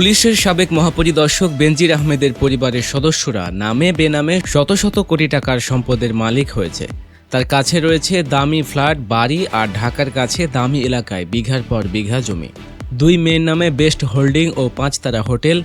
পুলিশের সাবেক মহাপরিদর্শক বেনজির আহমেদের পরিবারের সদস্যরা নামে বেনামে শত শত কোটি টাকার সম্পদের মালিক হয়েছে। তার কাছে রয়েছে দামি ফ্ল্যাট, বাড়ি আর ঢাকার কাছে দামি এলাকায় বিঘার পর বিঘা জমি। দুই মেয়ের নামে বেস্ট হোল্ডিং ও পাঁচতারা হোটেল।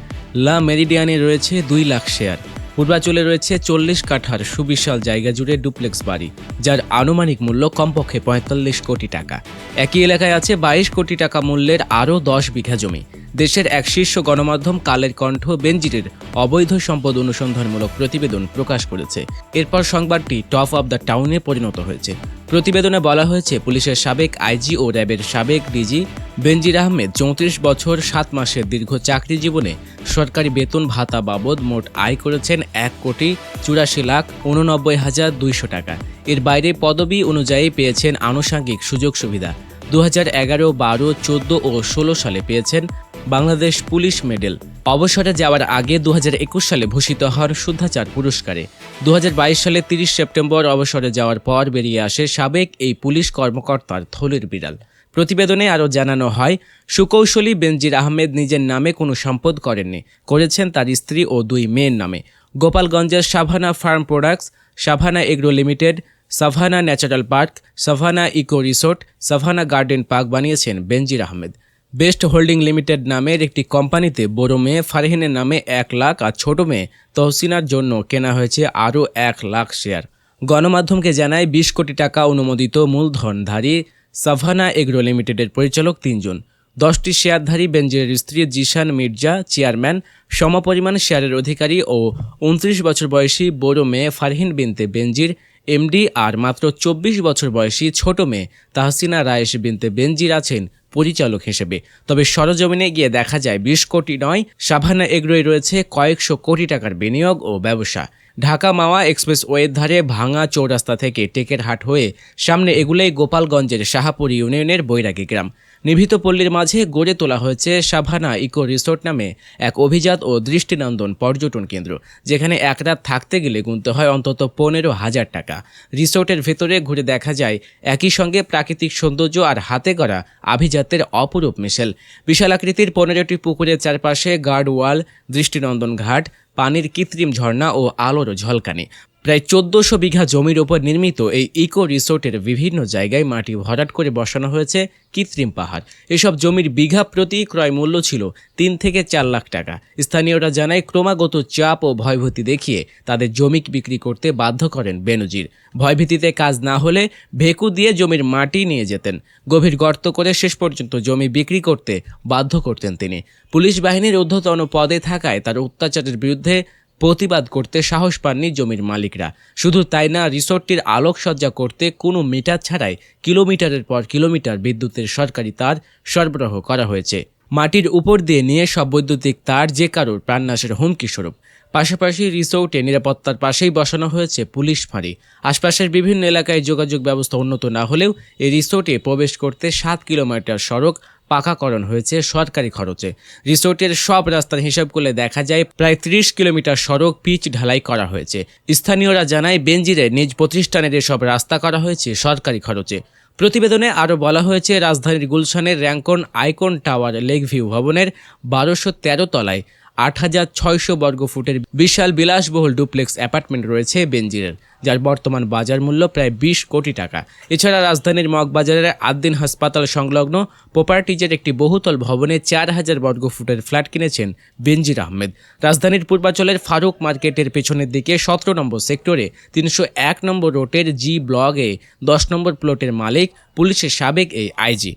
লা মেরিডিয়ানে রয়েছে দুই লাখ শেয়ার। পূর্বাচলে রয়েছে চল্লিশ কাঠার সুবিশাল জায়গা জুড়ে ডুপ্লেক্স বাড়ি, যার আনুমানিক মূল্য কমপক্ষে পঁয়তাল্লিশ কোটি টাকা। একই এলাকায় আছে বাইশ কোটি টাকা মূল্যের আরও দশ বিঘা জমি। দেশের এক শীর্ষ গণমাধ্যম কালের কণ্ঠ বেনজিরের অবৈধ সম্পদ অনুসন্ধানমূলক প্রতিবেদন প্রকাশ করেছে। এরপর সংবাদটি টপ অব দ্য টাউনে পরিণত হয়েছে। প্রতিবেদনে বলা হয়েছে, পুলিশের সাবেক আইজি ও র্যাবের সাবেক ডিজি বেনজির আহমেদ চৌত্রিশ বছর, সাত মাসের দীর্ঘ চাকরি জীবনে সরকারি বেতন ভাতা বাবদ মোট আয় করেছেন এক কোটি চুরাশি লাখ উননব্বই হাজার দুইশো টাকা। এর বাইরে পদবি অনুযায়ী পেয়েছেন আনুষঙ্গিক সুযোগ সুবিধা। দু হাজার এগারো, বারো, চোদ্দ ও ষোলো সালে পেয়েছেন বাংলাদেশ পুলিশ মেডেল। অবসরে যাওয়ার আগে দু হাজার একুশ সালে ভূষিত হন শুদ্ধাচার পুরস্কারে। দু হাজার বাইশ সালে তিরিশ সেপ্টেম্বর অবসরে যাওয়ার পর বেরিয়ে আসে সাবেক এই পুলিশ কর্মকর্তার থলের বিড়াল। প্রতিবেদনে আরও জানানো হয়, সুকৌশলী বেনজির আহমেদ নিজের নামে কোনো সম্পদ করেননি, করেছেন তার স্ত্রী ও দুই মেয়ের নামে। গোপালগঞ্জের Savanna Farm Products, Savanna Agro Limited, Savanna Natural Park, Savanna Eco Resort, Savanna Garden Park বানিয়েছেন Benazir Ahmed. Best Holding Limited নামের একটি কোম্পানিতে বড় মেয়ে ফারহিনের নামে এক লাখ আর ছোট মেয়ে তহসিনার জন্য কেনা হয়েছে আরও এক লাখ শেয়ার। গণমাধ্যমকে জানায়, বিশ কোটি টাকা অনুমোদিত মূলধনধারী সাভানা এগ্রো লিমিটেডের পরিচালক তিনজন। দশটি শেয়ারধারী বেঞ্জিরের স্ত্রী জিশান মির্জা, চেয়ারম্যান, সমপরিমাণ শেয়ারের অধিকারী ও উনত্রিশ বছর বয়সী বড় মেয়ে ফারহিন বিনতে বেনজির এমডি আর মাত্র চব্বিশ বছর বয়সী ছোট মেয়ে তাহসিনা রায়েশ বিনতে বেনজির আছেন পরিচালক হিসেবে। তবে সরজমিনে গিয়ে দেখা যায় বিশ কোটি নয়, সাভানা এগ্রোয় রয়েছে কয়েকশো কোটি টাকার বিনিয়োগ ও ব্যবসা। ঢাকা মাওয়া এক্সপ্রেস ওয়ের ধারে ভাঙা চৌরাস্তা থেকে টেকের হাট হয়ে সামনে এগুলোই গোপালগঞ্জের শাহাপুর ইউনিয়নের বৈরাগী গ্রাম। নিভৃত পল্লীর মাঝে গড়ে তোলা হয়েছে সাভানা ইকো রিসোর্ট নামে এক অভিজাত ও দৃষ্টিনন্দন পর্যটন কেন্দ্র, যেখানে এক রাত থাকতে গেলে গুনতে হয় অন্তত পনেরো হাজার টাকা। রিসোর্টের ভেতরে ঘুরে দেখা যায় একই সঙ্গে প্রাকৃতিক সৌন্দর্য আর হাতে গড়া আভিজাত্যের অপরূপ মিশেল। বিশাল আকৃতির পনেরোটি পুকুরের চারপাশে গার্ড ওয়াল দৃষ্টিনন্দন ঘাট, পানির কৃত্রিম ঝর্ণা ও আলোর ঝলকানি। প্রায় চোদ্দশো বিঘা জমির ওপর নির্মিত এই ইকো রিসোর্টের বিভিন্ন জায়গায় মাটি ভরাট করে বসানো হয়েছে কৃত্রিম পাহাড়। এসব জমির বিঘা প্রতি ক্রয় মূল্য ছিল তিন থেকে চার লাখ টাকা। স্থানীয়রা জানায়, ক্রমাগত চাপ ও ভয়ভীতি দেখিয়ে তাদের জমি বিক্রি করতে বাধ্য করেন বেনজির। ভয়ভীতিতে কাজ না হলে ভেকু দিয়ে জমির মাটি নিয়ে যেতেন। গভীর গর্ত করে শেষ পর্যন্ত জমি বিক্রি করতে বাধ্য করতেন তিনি। পুলিশ বাহিনীর ঊর্ধ্বতন পদে থাকায় তার অত্যাচারের বিরুদ্ধে প্রতিবাদ করতে সাহস পাননি জমির মালিকরা। শুধু তাই না, রিসোর্টটির আলোকসজ্জা করতে কোনো মিটার ছাড়াই কিলোমিটারের পর কিলোমিটার বিদ্যুতের সরকারি তার সরবরাহ করা হয়েছে। মাটির উপর দিয়ে নিয়ে সব বৈদ্যুতিক তার যে কারোর প্রাণনাশের হুমকি স্বরূপ। পাশাপাশি রিসোর্টে নিরাপত্তার পাশেই বসানো হয়েছে পুলিশ ফাঁড়ি। আশপাশের বিভিন্ন এলাকায় যোগাযোগ ব্যবস্থা উন্নত না হলেও এই রিসোর্টে প্রবেশ করতে সাত কিলোমিটার সড়ক পাকাকরণ হয়েছে সরকারি খরচে। রিসোর্টের সব রাস্তার হিসাব করলে দেখা যায় প্রায় ত্রিশ কিলোমিটার সড়ক পিচ ঢালাই করা হয়েছে। স্থানীয়রা জানায় বেঞ্জিরে নিজ প্রতিষ্ঠানের এসব রাস্তা করা হয়েছে সরকারি খরচে। প্রতিবেদনে আরও বলা হয়েছে, রাজধানীর গুলশানের Rancon Icon Tower Lake View ভবনের বারোশো তেরো তলায় আট হাজার ছয়শো বর্গ ফুটের বিশাল বিলাসবহুল ডুপ্লেক্স অ্যাপার্টমেন্ট রয়েছে বেঞ্জিরের যার বর্তমান বাজার মূল্য প্রায় বিশ কোটি টাকা। এছাড়া রাজধানীর মগবাজারের আদ্দিন হাসপাতাল সংলগ্ন প্রপার্টিজের একটি বহুতল ভবনে চার হাজার বর্গ ফুটের ফ্ল্যাট কিনেছেন বেনজির আহমেদ। রাজধানীর পূর্বাঞ্চলের ফারুক মার্কেটের পেছনের দিকে সতেরো নম্বর সেক্টরে, তিনশো এক নম্বর রোডের জি ব্লগে দশ নম্বর প্লটের মালিক পুলিশের সাবেক এই আইজি